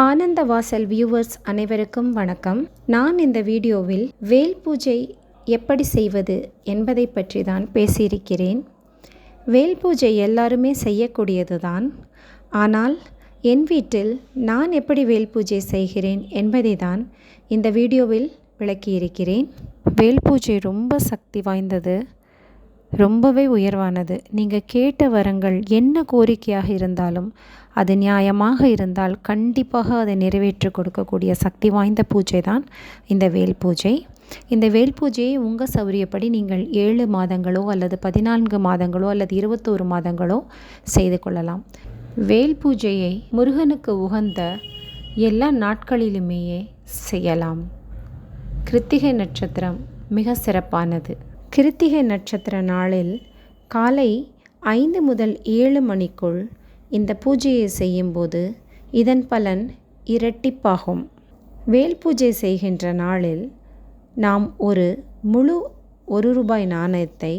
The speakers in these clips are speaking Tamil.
ஆனந்த வாசல் வியூவர்ஸ் அனைவருக்கும் வணக்கம். நான் இந்த வீடியோவில் வேல் பூஜை எப்படி செய்வது என்பதை பற்றி தான் பேசியிருக்கிறேன். வேல் பூஜை எல்லாருமே செய்யக்கூடியது தான் ஆனால் என் வீட்டில் நான் எப்படி வேல் பூஜை செய்கிறேன் என்பதை தான் இந்த வீடியோவில் விளக்கியிருக்கிறேன். வேல் பூஜை ரொம்ப சக்தி வாய்ந்தது. ரொம்பவே உயர்வானது. நீங்கள் கேட்ட வரங்கள் என்ன கோரிக்கையாக இருந்தாலும் அது நியாயமாக இருந்தால் கண்டிப்பாக அதை நிறைவேற்றி கொடுக்கக்கூடிய சக்தி வாய்ந்த பூஜை தான் இந்த வேல் பூஜை. இந்த வேல் பூஜையை உங்கள் சௌரியப்படி நீங்கள் ஏழு மாதங்களோ அல்லது பதினான்கு மாதங்களோ அல்லது இருபத்தோரு மாதங்களோ செய்து கொள்ளலாம். வேல் பூஜையை முருகனுக்கு உகந்த எல்லா நாட்களிலுமேயே செய்யலாம். கிருத்திகை நட்சத்திரம் மிக சிறப்பானது. கிருத்திகை நட்சத்திர நாளில் காலை ஐந்து முதல் ஏழு மணிக்குள் இந்த பூஜையை செய்யும்போது இதன் பலன் இரட்டிப்பாகும். வேல் பூஜை செய்கின்ற நாளில் நாம் ஒரு முழு ஒரு ரூபாய் நாணயத்தை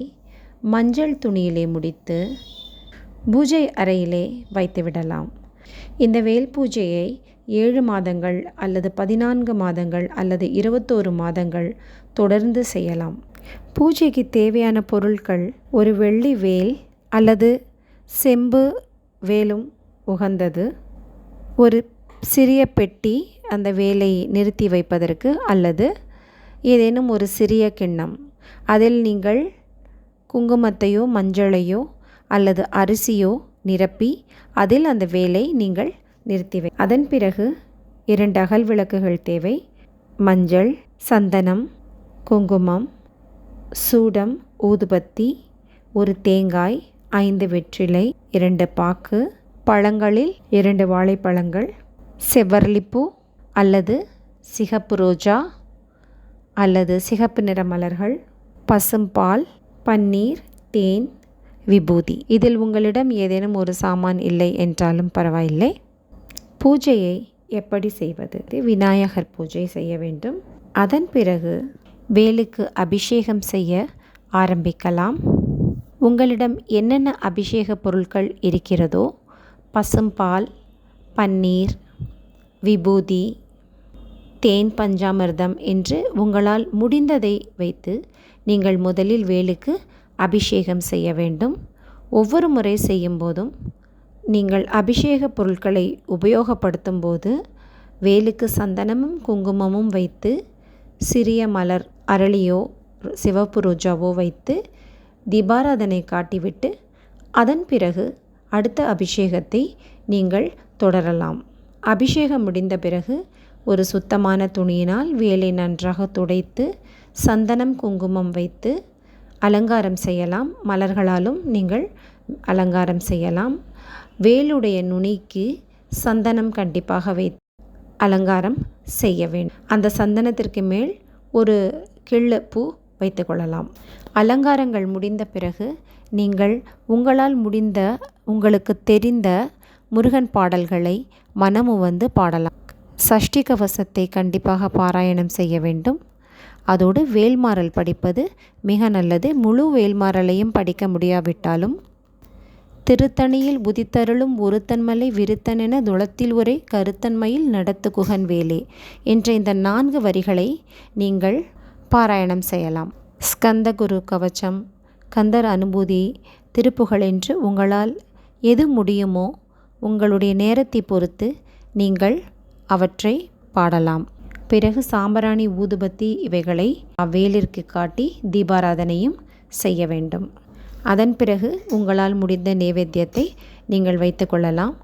மஞ்சள் துணியிலே முடித்து பூஜை அறையிலே வைத்துவிடலாம். இந்த வேல் பூஜையை ஏழு மாதங்கள் அல்லது பதினான்கு மாதங்கள் அல்லது இருபத்தோரு மாதங்கள் தொடர்ந்து செய்யலாம். பூஜைக்கு தேவையான பொருட்கள் ஒரு வெள்ளி வேல் அல்லது செம்பு வேலும் உகந்தது. ஒரு சிறிய பெட்டி அந்த வேலை நிறுத்தி வைப்பதற்கு அல்லது ஏதேனும் ஒரு சிறிய கிண்ணம். அதில் நீங்கள் குங்குமத்தையோ மஞ்சளையோ அல்லது அரிசியோ நிரப்பி அதில் அந்த வேலை நீங்கள் நிறுத்தி வை. அதன் பிறகு இரண்டு அகல் விளக்குகள் தேவை. மஞ்சள் சந்தனம் குங்குமம் சூடம் ஊதுபத்தி ஒரு தேங்காய் ஐந்து வெற்றிலை இரண்டு பாக்கு பழங்களில் இரண்டு வாழைப்பழங்கள் செவ்வரளிப்பூ அல்லது சிகப்பு ரோஜா அல்லது சிகப்பு நிற மலர்கள் பசும்பால் பன்னீர் தேன் விபூதி. இதில் உங்களிடம் ஏதேனும் ஒரு சாமான் இல்லை என்றாலும் பரவாயில்லை. பூஜையை எப்படி செய்வது? விநாயகர் பூஜை செய்ய வேண்டும். அதன் பிறகு வேலுக்கு அபிஷேகம் செய்ய ஆரம்பிக்கலாம். உங்களிடம் என்னென்ன அபிஷேக பொருட்கள் இருக்கிறதோ பசும்பால் பன்னீர் விபூதி தேன் பஞ்சாமிர்தம் என்று உங்களால் முடிந்ததை வைத்து நீங்கள் முதலில் வேலுக்கு அபிஷேகம் செய்ய வேண்டும். ஒவ்வொரு முறை செய்யும்போதும் நீங்கள் அபிஷேக பொருட்களை உபயோகப்படுத்தும் போது வேலுக்கு சந்தனமும் குங்குமமும் வைத்து சிறிய மலர் அரளியோ சிவப்பு ரோஜாவோ வைத்து தீபாராதனை காட்டிவிட்டு அதன் பிறகு அடுத்த அபிஷேகத்தை நீங்கள் தொடரலாம். அபிஷேகம் முடிந்த பிறகு ஒரு சுத்தமான துணியினால் வேலை நன்றாக துடைத்து சந்தனம் குங்குமம் வைத்து அலங்காரம் செய்யலாம். மலர்களாலும் நீங்கள் அலங்காரம் செய்யலாம். வேலுடைய நுனிக்கு சந்தனம் கண்டிப்பாக வைத்து அலங்காரம் செய்ய வேண்டும். அந்த சந்தனத்திற்கு மேல் ஒரு கிள்ளு பூ வைத்து கொள்ளலாம் அலங்காரங்கள் முடிந்த பிறகு நீங்கள் உங்களால் முடிந்த உங்களுக்கு தெரிந்த முருகன் பாடல்களை மனமு வந்து பாடலாம். சஷ்டி கவசத்தை கண்டிப்பாக பாராயணம் செய்ய வேண்டும். அதோடு வேல்மாறல் படிப்பது மிக நல்லது. முழு வேல்மாறலையும் படிக்க முடியாவிட்டாலும் திருத்தணியில் உதித்தருளும் ஒருத்தன்மலை விருத்தனென துளத்தில் உரை கருத்தன்மையில் நடத்து குகன் வேலே. என்ற இந்த நான்கு வரிகளை நீங்கள் பாராயணம் செய்யலாம். ஸ்கந்த குரு கவச்சம் கந்தர் அனுபூதி திருப்புகழ் என்று உங்களால் எது முடியுமோ உங்களுடைய நேரத்தை பொறுத்து நீங்கள் அவற்றை பாடலாம். பிறகு சாம்பராணி ஊதுபத்தி இவைகளை அவ்வேலிற்கு காட்டி தீபாராதனையும் செய்ய வேண்டும். அதன் பிறகு உங்களால் முடிந்த நைவேத்தியத்தை நீங்கள் வைத்து கொள்ளலாம்.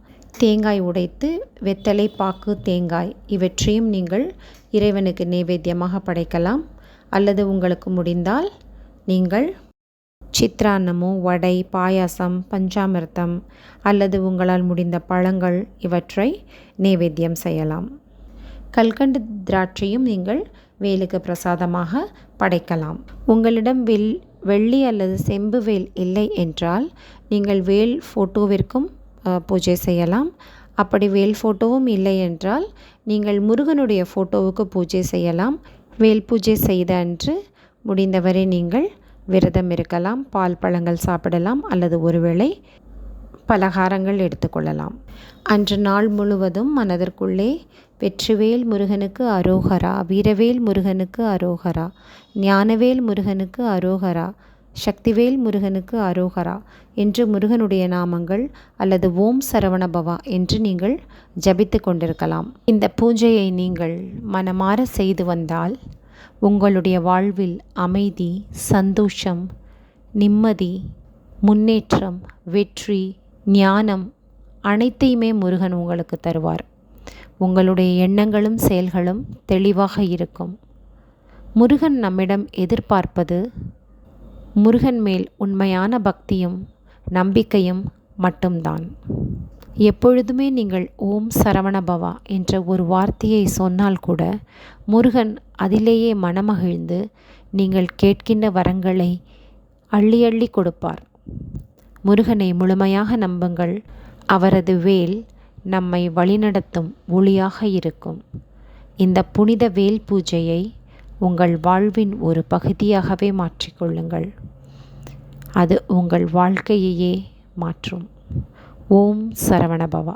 தேங்காய் உடைத்து வெத்தலை பாக்கு தேங்காய் இவற்றையும் நீங்கள் இறைவனுக்கு நைவேத்தியமாக படைக்கலாம். அல்லது உங்களுக்கு முடிந்தால் நீங்கள் சித்ரான்னமோ வடை பாயாசம் பஞ்சாமிர்தம் அல்லது உங்களால் முடிந்த பழங்கள் இவற்றை நைவேத்தியம் செய்யலாம். கல்கண்டு திராட்சையும் நீங்கள் வேலுக்கு பிரசாதமாக படைக்கலாம். உங்களிடம் வெள் வெள்ளி அல்லது செம்பு வேல் இல்லை என்றால் நீங்கள் வேல் ஃபோட்டோவிற்கும் பூஜை செய்யலாம். அப்படி வேல் ஃபோட்டோவும் இல்லை என்றால் நீங்கள் முருகனுடைய ஃபோட்டோவுக்கு பூஜை செய்யலாம். வேல் பூஜை செய்த அன்று முடிந்தவரை நீங்கள் விரதம் இருக்கலாம் பால் பழங்கள் சாப்பிடலாம் அல்லது ஒருவேளை பலகாரங்கள் எடுத்துக்கொள்ளலாம் அன்று நாள் முழுவதும் மனதிற்குள்ளே வெற்றிவேல் முருகனுக்கு அரோகரா வீரவேல் முருகனுக்கு அரோகரா ஞானவேல் முருகனுக்கு அரோகரா சக்திவேல் முருகனுக்கு அரோகரா என்று முருகனுடைய நாமங்கள் அல்லது ஓம் சரவணபவா என்று நீங்கள் ஜபித்து கொண்டிருக்கலாம். இந்த பூஜையை நீங்கள் மனமாற செய்து வந்தால் உங்களுடைய வாழ்வில் அமைதி சந்தோஷம் நிம்மதி முன்னேற்றம் வெற்றி ஞானம் அனைத்தையுமே முருகன் உங்களுக்கு தருவார். உங்களுடைய எண்ணங்களும் செயல்களும் தெளிவாக இருக்கும். முருகன் நம்மிடம் எதிர்பார்ப்பது முருகன் மேல் உண்மையான பக்தியும் நம்பிக்கையும் மட்டும்தான். எப்பொழுதுமே நீங்கள் ஓம் சரவணபவா என்ற ஒரு வார்த்தையை சொன்னால் கூட முருகன் அதிலேயே மனமகிழ்ந்து நீங்கள் கேட்கின்ற வரங்களை அள்ளி அள்ளி கொடுப்பார். முருகனை முழுமையாக நம்புங்கள். அவரது வேல் நம்மை வழிநடத்தும் ஒளியாக இருக்கும். இந்த புனித வேல் பூஜையை உங்கள் வாழ்வின் ஒரு பகுதியாகவே மாற்றிக்கொள்ளுங்கள். அது உங்கள் வாழ்க்கையையே மாற்றும். ஓம் சரவணபவா.